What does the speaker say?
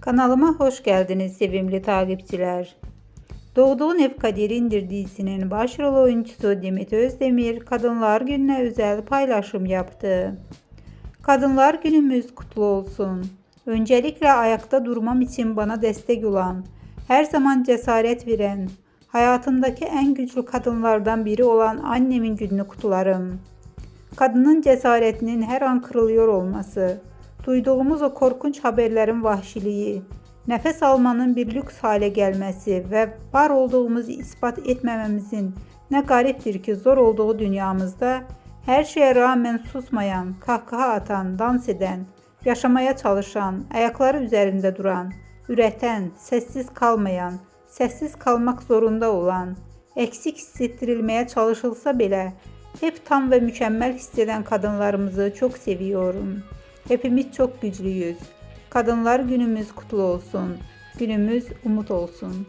Kanalıma hoş geldiniz sevimli takipçiler. Doğduğun Ev Kader'indir dizisinin başrol oyuncusu Demet Özdemir Kadınlar Günü'ne özel paylaşım yaptı. Kadınlar Günümüz kutlu olsun. Öncelikle ayakta durmam için bana destek olan, her zaman cesaret veren, hayatımdaki en güçlü kadınlardan biri olan annemin gününü kutlarım. Kadının cesaretinin her an kırılıyor olması, duyduğumuz o korkunç haberlerin vahşiliği, nefes almanın bir lüks hale gelmesi ve var olduğumuzu ispat etmememizin ne gariptir ki zor olduğu dünyamızda her şeye rağmen susmayan, kahkaha atan, dans eden, yaşamaya çalışan, ayakları üzerinde duran, üreten, sessiz kalmayan, sessiz kalmak zorunda olan, eksik hissettirilmeye çalışılsa bile hep tam ve mükemmel hisseden kadınlarımızı çok seviyorum. Hepimiz çok güçlüyüz. Kadınlar günümüz kutlu olsun. Günümüz umut olsun.